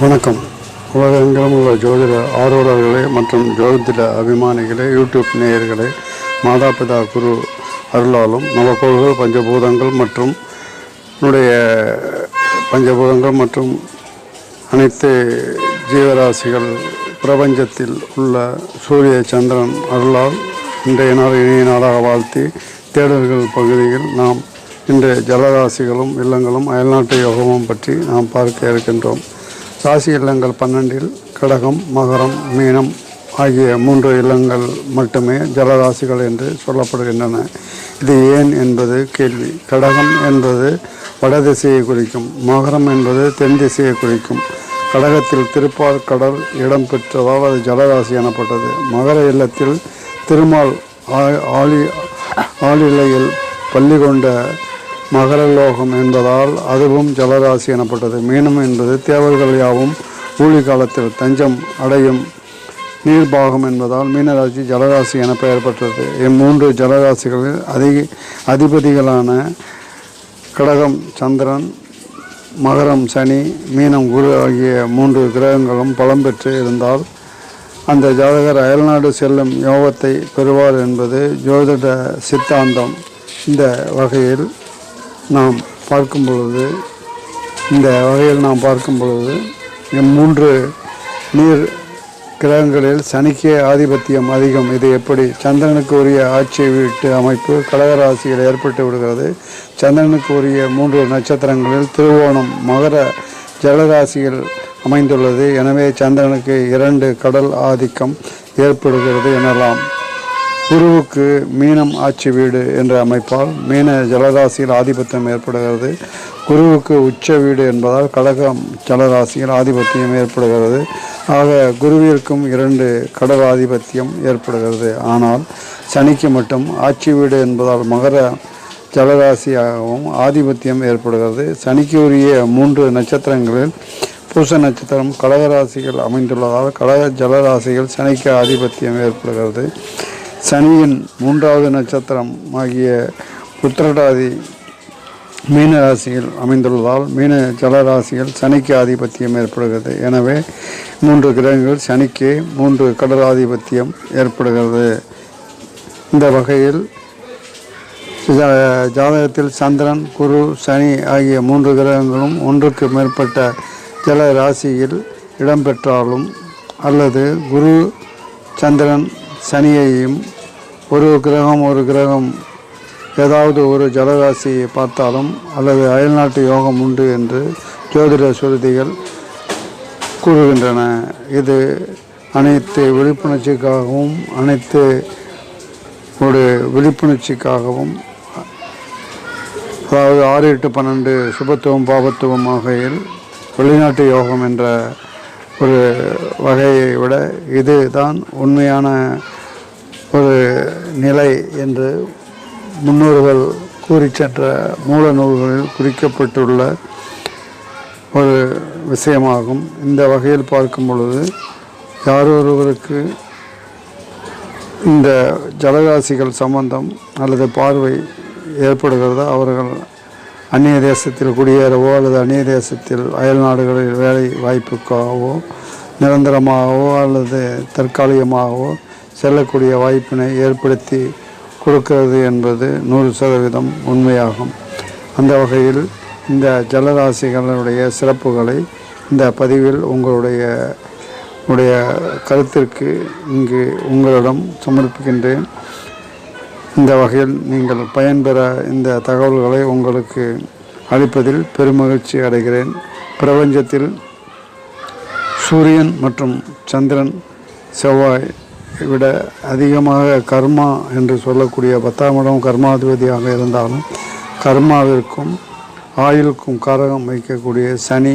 வணக்கம். உலகெங்கிலும் உள்ள ஜோதிட ஆர்வலர்களே மற்றும் ஜோதிட அபிமானிகளே யூடியூப் நேயர்களே மாதாபிதா குரு அருளாலும் நவக்கோள்கள் பஞ்சபூதங்கள் மற்றும் என்னுடைய பஞ்சபூதங்கள் மற்றும் அனைத்து ஜீவராசிகள் பிரபஞ்சத்தில் உள்ள சூரிய சந்திரன் அருளால் இன்றைய நாள் இனிய நாளாக வாழ்த்தி தேடல்கள் பகுதியில் நாம் இன்றைய ஜலராசிகளும் இல்லங்களும் அயல்நாட்டு யோகமும் பற்றி நாம் பார்க்க இருக்கின்றோம். ராசி இல்லங்கள் பன்னெண்டில் கடகம் மகரம் மீனம் ஆகிய மூன்று இல்லங்கள் மட்டுமே ஜலராசிகள் என்று சொல்லப்படுகின்றன. இது ஏன் என்பது கேள்வி. கடகம் என்பது வடதிசையை குறிக்கும் மகரம் என்பது தென் திசையை குறிக்கும். கடகத்தில் திருப்பால் கடல் இடம்பெற்றதால் அது ஜலராசி எனப்பட்டது. மகர இல்லத்தில் திருமால் ஆ- ஆழி ஆளிலையில் பள்ளி கொண்ட மகரலோகம் என்பதால் அதுவும் ஜலராசி எனப்பட்டது. மீனம் என்பது தேவர்கள் யாவும் ஊழி காலத்தில் தஞ்சம் அடையும் நீர்பாகம் என்பதால் மீனராசி ஜலராசி என பெயர் பெற்றது. இம்மூன்று ஜலராசிகளில் அதிக அதிபதிகளான கடகம் சந்திரன் மகரம் சனி மீனம் குரு ஆகிய மூன்று கிரகங்களும் பலம் பெற்று இருந்தால் அந்த ஜாதகர் அயல்நாடு செல்லும் யோகத்தை பெறுவார் என்பது ஜோதிட சித்தாந்தம். இந்த வகையில் நாம் பார்க்கும் பொழுது இந்த வகையில் நாம் பார்க்கும் பொழுது மூன்று நீர் கிரகங்களில் சனிக்கே ஆதிபத்தியம் அதிகம். இது எப்படி? சந்திரனுக்கு உரிய ஆட்சி வீட்டு அமைப்பு கடகராசியில் ஏற்பட்டு விடுகிறது. சந்திரனுக்கு உரிய மூன்று நட்சத்திரங்களில் திருவோணம் மகர ஜலராசியில் அமைந்துள்ளது. எனவே சந்திரனுக்கு இரண்டு கடல் ஆதிக்கம் ஏற்படுகிறது எனலாம். குருவுக்கு மீனம் ஆட்சி வீடு என்ற அமைப்பால் மீன ஜலராசியில் ஆதிபத்தியம் ஏற்படுகிறது. குருவுக்கு உச்ச வீடு என்பதால் கடகம் ஜலராசியில் ஆதிபத்தியம் ஏற்படுகிறது. ஆக குருவிற்கும் இரண்டு கடக ஆதிபத்தியம் ஏற்படுகிறது. ஆனால் சனிக்கு மட்டும் ஆட்சி வீடு என்பதால் மகர ஜலராசியாகவும் ஆதிபத்தியம் ஏற்படுகிறது. சனிக்கு உரிய மூன்று நட்சத்திரங்களில் பூச நட்சத்திரம் கடகராசிகள் அமைந்துள்ளதால் கடக ஜலராசிகள் சனிக்கு ஆதிபத்தியம் ஏற்படுகிறது. சனியின் மூன்றாவது நட்சத்திரம் ஆகிய புத்திரடாதி மீன ராசியில் அமைந்துள்ளதால் மீன ஜலராசியில் சனிக்கு ஆதிபத்தியம் ஏற்படுகிறது. எனவே மூன்று கிரகங்கள் சனிக்கு மூன்று கடல் ஆதிபத்தியம் ஏற்படுகிறது. இந்த வகையில் ஜாதகத்தில் சந்திரன் குரு சனி ஆகிய மூன்று கிரகங்களும் ஒன்றுக்கு மேற்பட்ட ஜல ராசியில் இடம்பெற்றாலும் அல்லது குரு சந்திரன் சனியையும் ஒரு கிரகம் ஒரு கிரகம் ஏதாவது ஒரு ஜலராசியை பார்த்தாலும் அல்லது அயல்நாட்டு யோகம் உண்டு என்று ஜோதிட சுருதிகள் கூறுகின்றன. இது அனைத்து விழிப்புணர்ச்சிக்காகவும் அனைத்து ஒரு விழிப்புணர்ச்சிக்காகவும் அதாவது ஆறு எட்டு பன்னெண்டு சுபத்துவம் பாபத்துவம் வகையில் வெளிநாட்டு யோகம் என்ற ஒரு வகையை விட இதுதான் உண்மையான ஒரு நிலை என்று முன்னோர்கள் கூறி சென்ற மூல நூல்களில் குறிக்கப்பட்டுள்ள ஒரு விஷயமாகும். இந்த வகையில் பார்க்கும் பொழுது யாரொருவருக்கு இந்த ஜலராசிகள் சம்பந்தம் அல்லது பார்வை ஏற்படுகிறதோ அவர்கள் அந்நிய தேசத்தில் குடியேறவோ அல்லது அந்நிய தேசத்தில் அயல் நாடுகளில் வேலை வாய்ப்புக்காகவோ நிரந்தரமாகவோ அல்லது தற்காலிகமாகவோ செல்லக்கூடிய வாய்ப்பினை ஏற்படுத்தி கொடுக்கிறது என்பது நூறு சதவீதம் உண்மையாகும். அந்த வகையில் இந்த ஜலராசிகளுடைய சிறப்புகளை இந்த பதிவில் உங்களுடைய உடைய கருத்திற்கு இங்கு உங்களிடம் சமர்ப்பிக்கின்றேன். இந்த வகையில் நீங்கள் பயன்பெற இந்த தகவல்களை உங்களுக்கு அளிப்பதில் பெருமகிழ்ச்சி அடைகிறேன். பிரபஞ்சத்தில் சூரியன் மற்றும் சந்திரன் செவ்வாய் விட அதிகமாக கர்மா என்று சொல்லக்கூடிய பத்தாம் இடம் கர்மாதிபதியாக இருந்தாலும் கர்மாவிற்கும் ஆயுளுக்கும் காரகம் வைக்கக்கூடிய சனி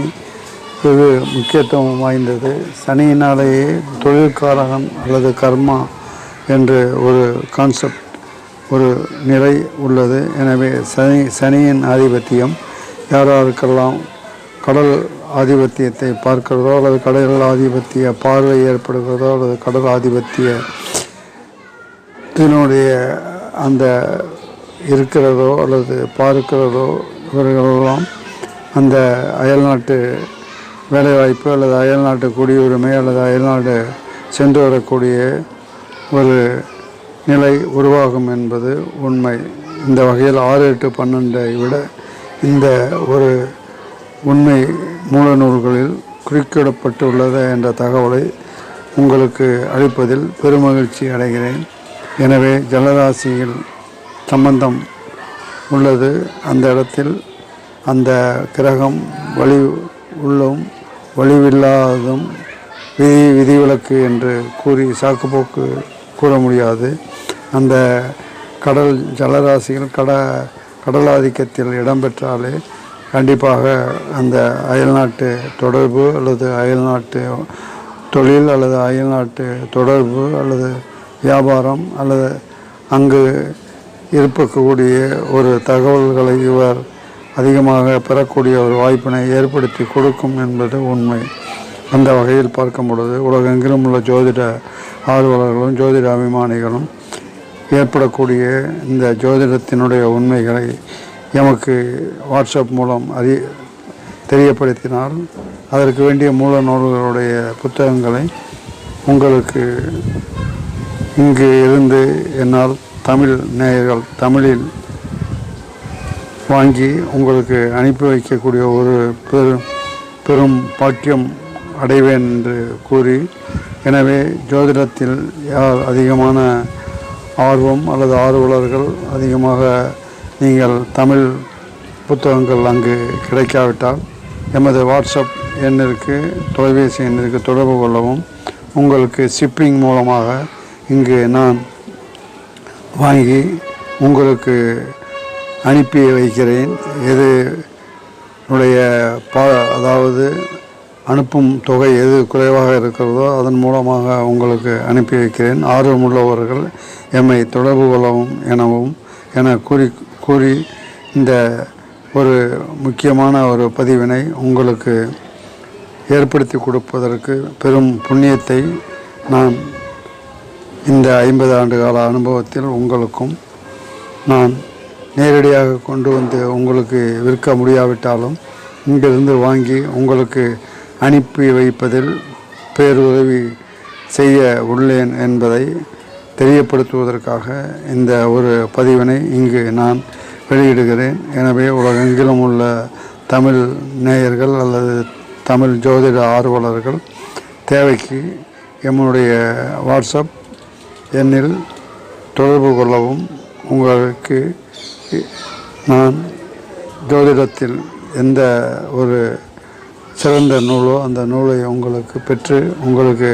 இது முக்கியத்துவம் வாய்ந்தது. சனியினாலேயே தொழில்காரகன் அல்லது கர்மா என்று ஒரு கான்செப்ட் ஒரு நிலை உள்ளது. எனவே சனி சனியின் ஆதிபத்தியம் யார் யாருக்கெல்லாம் கடல் ஆதிபத்தியத்தை பார்க்கிறதோ அல்லது கடல் ஆதிபத்திய பார்வை ஏற்படுகிறதோ அல்லது கடல் ஆதிபத்திய இதனுடைய அந்த இருக்கிறதோ அல்லது பார்க்கிறதோ இவர்களெல்லாம் அந்த அயல்நாட்டு வேலைவாய்ப்பு அல்லது அயல்நாட்டு குடியுரிமை அல்லது அயல்நாடு சென்று வரக்கூடிய ஒரு நிலை உருவாகும் என்பது உண்மை. இந்த வகையில் ஆறு எட்டு பன்னெண்டை விட இந்த ஒரு உண்மை மூல நூல்களில் என்ற தகவலை உங்களுக்கு அளிப்பதில் பெருமகிழ்ச்சி அடைகிறேன். எனவே ஜலராசியில் சம்பந்தம் உள்ளது. அந்த இடத்தில் அந்த கிரகம் வழி உள்ளும் வலிவில்லாததும் விதி விதிவிலக்கு என்று கூறி சாக்குப்போக்கு கூற முடியாது அந்த கடல் ஜலராசிகள் கட கடலாதிக்கத்தில் இடம்பெற்றாலே கண்டிப்பாக அந்த அயல்நாட்டு தொடர்பு அல்லது அயல்நாட்டு தொழில் அல்லது அயல்நாட்டு தொடர்பு அல்லது வியாபாரம் அல்லது அங்கு இருக்கக்கூடிய ஒரு தகவல்களை இவர் அதிகமாக பெறக்கூடிய ஒரு வாய்ப்பினை ஏற்படுத்தி கொடுக்கும் என்பது உண்மை. அந்த வகையில் பார்க்கும் பொழுது உலகெங்கிலும் உள்ள ஜோதிட ஆர்வலர்களும் ஜோதிட அபிமானிகளும் ஏற்படக்கூடிய இந்த ஜோதிடத்தினுடைய உண்மைகளை எமக்கு வாட்ஸ்அப் மூலம் அறி தெரியப்படுத்தினால் அதற்கு வேண்டிய மூல நூல்களுடைய புத்தகங்களை உங்களுக்கு இங்கு இருந்து என்னால் தமிழ் நேயர்கள் தமிழில் வாங்கி உங்களுக்கு அனுப்பி வைக்கக்கூடிய ஒரு பெரும் பெரும் பாக்கியம் அடைவேன் என்று கூறி எனவே ஜோதிடத்தில் யார் அதிகமான ஆர்வம் அல்லது ஆர்வலர்கள் அதிகமாக நீங்கள் தமிழ் புத்தகங்கள் அங்கு கிடைக்காவிட்டால் எமது வாட்ஸ்அப் எண்ணிற்கு தொலைபேசி எண்ணிற்கு தொடர்பு கொள்ளவும். உங்களுக்கு ஷிப்பிங் மூலமாக இங்கு நான் வாங்கி உங்களுக்கு அனுப்பி வைக்கிறேன். இது என்னுடைய பா அதாவது அனுப்பும் தொகை எது குறைவாக இருக்கிறதோ அதன் மூலமாக உங்களுக்கு அனுப்பி வைக்கிறேன். ஆர்வமுள்ளவர்கள் எம்மை தொடர்பு கொள்ளவும் எனவும் என கூறி கூறி இந்த ஒரு முக்கியமான ஒரு பதிவினை உங்களுக்கு ஏற்படுத்தி கொடுப்பதற்கு பெரும் புண்ணியத்தை நான் இந்த ஐம்பது ஆண்டு கால அனுபவத்தில் உங்களுக்கும் நான் நேரடியாக கொண்டு வந்து உங்களுக்கு விற்க முடியாவிட்டாலும் இங்கிருந்து வாங்கி உங்களுக்கு அனுப்பி வைப்பதில் பேருதவி செய்ய உள்ளேன் என்பதை தெரியப்படுத்துவதற்காக இந்த ஒரு பதிவினை இங்கு நான் வெளியிடுகிறேன். எனவே உலகெங்கிலும் உள்ள தமிழ் நேயர்கள் அல்லது தமிழ் ஜோதிட ஆர்வலர்கள் தேவைக்கு எம்முடைய வாட்ஸ்அப் எண்ணில் தொடர்பு கொள்ளவும். உங்களுக்கு நான் ஜோதிடத்தில் எந்த ஒரு சிறந்த நூலோ அந்த நூலை உங்களுக்கு பெற்று உங்களுக்கு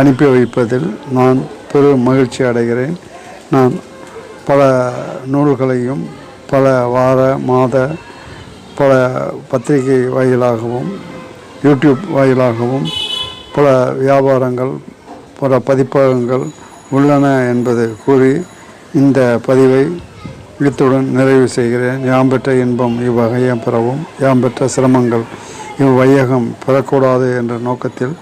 அனுப்பி வைப்பதில் நான் பெரும் மகிழ்ச்சி அடைகிறேன். நான் பல நூல்களையும் பல வார மாத பல பத்திரிகை வாயிலாகவும் யூடியூப் வாயிலாகவும் பல வியாபாரங்கள் பல பதிப்பகங்கள் உள்ளன என்பது கூறி இந்த பதிவை இத்துடன் நிறைவு செய்கிறேன். யாம்பெற்ற இன்பம் இவ்வகையம் பெறவும் யாம்பெற்ற சிரமங்கள் இவ்வையகம் பெறக்கூடாது என்ற நோக்கத்தில்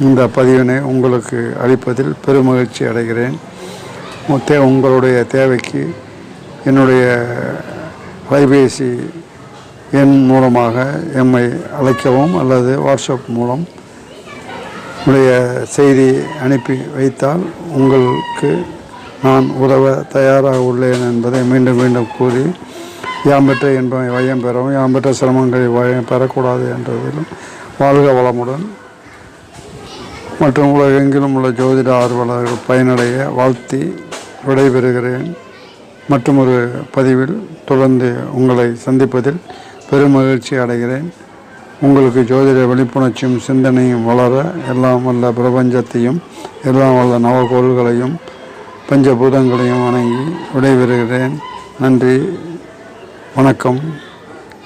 இந்த பதிவினை உங்களுக்கு அளிப்பதில் பெருமகிழ்ச்சி அடைகிறேன். தே உங்களுடைய தேவைக்கு என்னுடைய அலைபேசி எண் மூலமாக எம்மை அழைக்கவும் அல்லது வாட்ஸ்அப் மூலம் உடைய செய்தி அனுப்பி வைத்தால் உங்களுக்கு நான் உதவ தயாராக உள்ளேன் என்பதை மீண்டும் மீண்டும் கூறி யாம் பெற்ற என்பதை பெறவும் யாம் பெற்ற சிரமங்களை வயம் பெறக்கூடாது என்றதிலும் வாழ்க வளமுடன். மற்றும் உலகெங்கிலும் உள்ள ஜோதிட ஆர்வலர்கள் பயனடைய வாழ்த்தி விடைபெறுகிறேன். மற்றும் ஒரு பதிவில் தொடர்ந்து உங்களை சந்திப்பதில் பெருமகிழ்ச்சி அடைகிறேன். உங்களுக்கு ஜோதிட விழிப்புணர்ச்சியும் சிந்தனையும் வளர எல்லாம் வல்ல பிரபஞ்சத்தையும் எல்லாம் வல்ல நவகோள்களையும் பஞ்சபூதங்களையும் வணங்கி விடைபெறுகிறேன். நன்றி. வணக்கம்.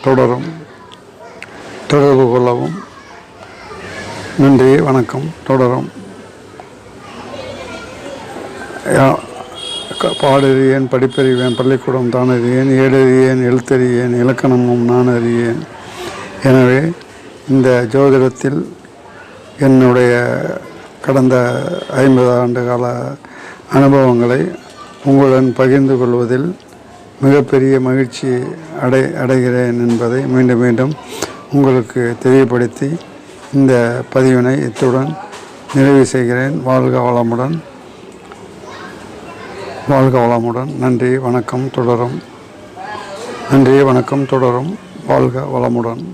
தொடரும். தொடர்பு கொள்ளவும். நன்றி வணக்கம். தொடரும். பாடறியேன் படிப்பறிவேன் பள்ளிக்கூடம் தான் அறியேன் ஏடறியேன் எழுத்தறியேன் இலக்கணமும் நான் அறியேன் எனவே இந்த ஜோதிடத்தில் என்னுடைய கடந்த ஐம்பது ஆண்டு கால அனுபவங்களை உங்களுடன் பகிர்ந்து கொள்வதில் மிகப்பெரிய மகிழ்ச்சி அடை அடைகிறேன் என்பதை மீண்டும் மீண்டும் உங்களுக்கு தெரியப்படுத்தி இந்த பதிவினை இத்துடன் நிறைவு செய்கிறேன். வாழ்க வளமுடன். வாழ்க வளமுடன். நன்றி வணக்கம் தொடரும். நன்றி வணக்கம் தொடரும். வாழ்க வளமுடன்.